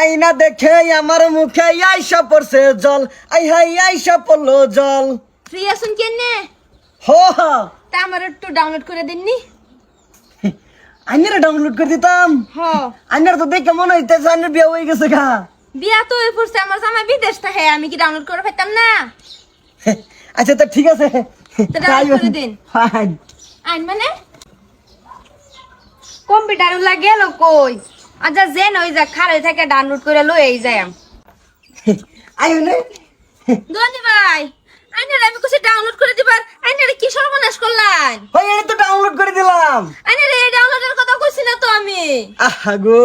তাই না দেখে আমার মুখে আইসা পড়ছে জল। আই হাই আইসা পড়ল জল। ফ্রি আছেন কেনে? হো তা আমার একটু ডাউনলোড করে দিননি আইনারা ডাউনলোড করে দিতাম। হ। আইনার তো দেখে মনে হইতেছে আইনার বিয়ে হয়ে গেছে গা। বিয়া তো হয়ে পড়ছে আমার জামাই বিদেশ থাকে আমি কি ডাউনলোড করে পাইতাম না? আচ্ছা তো ঠিক আছে। download করে দিন। আইন। মানে? কম্পিউটার লাগে কই? আচ্ছা যে নই যা খারে থেকে ডাউনলোড করে লই এই যাই আইও নে। ধনী ভাই আইনারে আমি কিছু ডাউনলোড করে দিবার আইনারে কি সর্বনাশ করলাম? ওই এটা তো ডাউনলোড করে দিলাম। আইনারে এই ডাউনলোডের কথা কইছি না তো আমি। আহা গো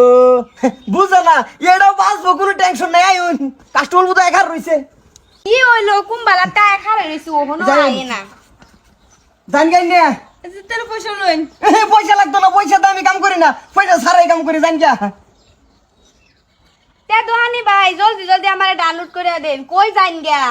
বুঝা না এটাও বাঁচবো কোনো টেনশন নাই আইন কাস্টমার বোধ একার রইছে। কি হইল কুম্বালা টা খারে রইছি ওহনো। আইয়ে না। জান গাই নে তাহলে পয়সা লইন। পয়সা লাগতো না পয়সা তো আমি কাম করি না। পয়সা সারাই কাম করি জান গা তে দোহানি ভাই জলদি জলদি আমারে ডাউনলোড করে দেন। কই যাইন গা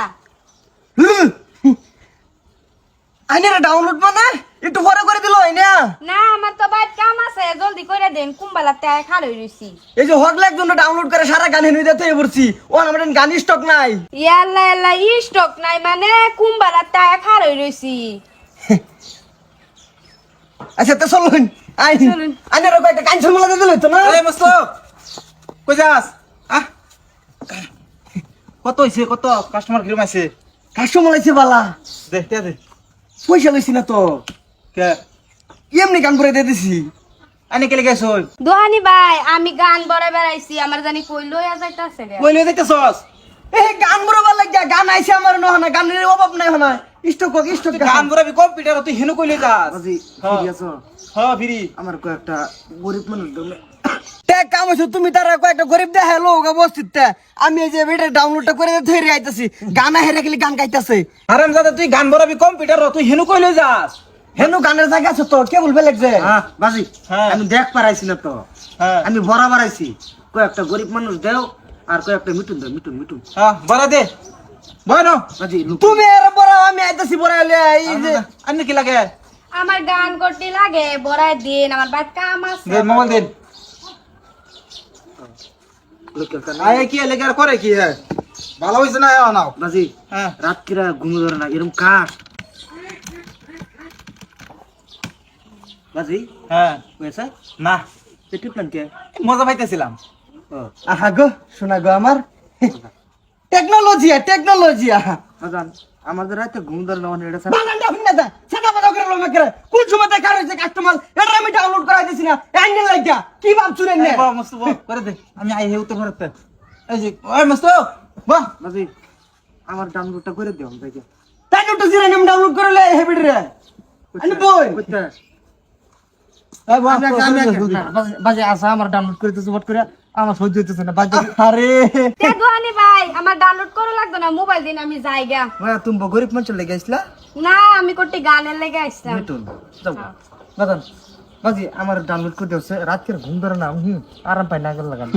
আইনারা ডাউনলোড মানে? একটু পরে করে দিল না না আমার তো বাইর কাম আছে জলদি করে দেন। কুম্বালা টা খারে রইছি। এই যে হক লাগতো না ডাউনলোড করে সারা গান হেনুই দিতে পড়ছি ও আমার গান স্টক নাই। ইয়াল্লা ইয়াল্লা ই স্টক নাই মানে কুম্বালা টা খারে রইছি। আচ্ছা তো চলুন। আইনারা কয়েকটা কান সমলা দিতে লইতো না? এই মস্ত কই যাস? আহ। কত হইছে কত? কাস্টমার কিরম আছে কাস্টমার আছে বালা। দে দে পয়সা লইছি না তো। কে? এমনি কাম করে দিয়ে দিছি। আনি কেলে গেছ দোহানি ভাই আমি গান বড় বেড়াইছি আমার জানি কই লইয়া যাইতাছে কই লই যাইতেছস? এই গান বরাবার লাগিয়া গান আইছে আমার নহনা গানের অভাব নাই হনা স্টক গান কম্পিউটার তুই হেনু কই যাস। বাজি। ফিরি আছো? হ্যাঁ ফিরি। আমার কয়েকটা গরিব মানুষ দমে তে কাম আছে তুমি তারা কয়েকটা গরিব দেখা লোক অবস্থিত আমি এই যে ভিডিও ডাউনলোডটা করে ধরে আইতাছি গানা হেরে গেলে গান গাইতাছে। আরাম দাদা তুই গান বরাবি কম্পিউটার তুই হেনু কই লই যাস। হেনু গানের জায়গা আছে তো কেবল বেলেগ যে বাজি হ্যাঁ। আমি দেখ পারাইছি না তো। হ্যাঁ। আমি বরাবর আইছি কয়েকটা গরিব মানুষ দেও আর কয়েকটা মিটুন দেও মিটুন মিটুন হ্যাঁ বড়া দে। বয় না বাজি তুমি বড় আমি আইতাছি বড় হলে এই যে আনি কি লাগে? আমার গান করতে লাগে বড়াই দিন আমার বাইর কাম আছে। দে মোবাইল দে। লোকেলটা না আয় কি লেগে করে কি হ্যাঁ ভালো হইছে না হ্যাঁ নাও? বাজি হ্যাঁ। রাত কিরা ঘুম ধরে না এরকম কাঠ। বাজি হ্যাঁ। কয়েছে না। টিপলেন কে মজা পাইতেছিলাম। আহা গো শোনা গো আমার। টেকনোলজি টেকনোলজি আহা আমাদের রাতে ঘুম ধরলে না মানে এটা বানানটা হইনা দা সাদা বাদা করে লোমা করে কোন সময় দেখা হইছে কাস্টমার এটা আমি ডাউনলোড করাই দিছি না। লাগিয়া। কি ভাবছুন নে বাবা মস্ত বাবা করে দে। আমি আই হে উত্তর ভারত। এই যে ওই মস্ত। বাহ। বাজি আমার ডাউনলোডটা করে দিও দেখে। তাই তো জিরা নাম ডাউনলোড করলে হেবিড রে বই বুঝতে এই বাহ আমি আমি বাজি আসা আমার ডাউনলোড করে করে। আমার সহ্য হইতেছে না বাজি। আরে। তে দোহানি ভাই আমার ডাউনলোড করা লাগতো না মোবাইল দিন আমি তুমি গরিব মানুষ লেগে আসলা না আমি গানের লেগে আসতাম মিটুন যাও। বাজান বাজি আমার ডাউনলোড করে দিও রাত ঘুম ধরে না হুম আরাম পাই না গেল লাগান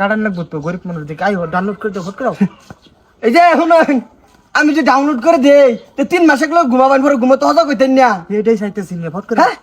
কাটান লাগবো তো গরিব মানুষ দেখে। আই ডাউনলোড করে দিও ভোট করো। এই যে এখন আমি যে ডাউনলোড করে দেই তো তিন মাসে গুলো ঘুমাবান পরে ঘুমাতে হজা কইতেন না। এটাই চাইতেছি ভোট করে। হ্যাঁ?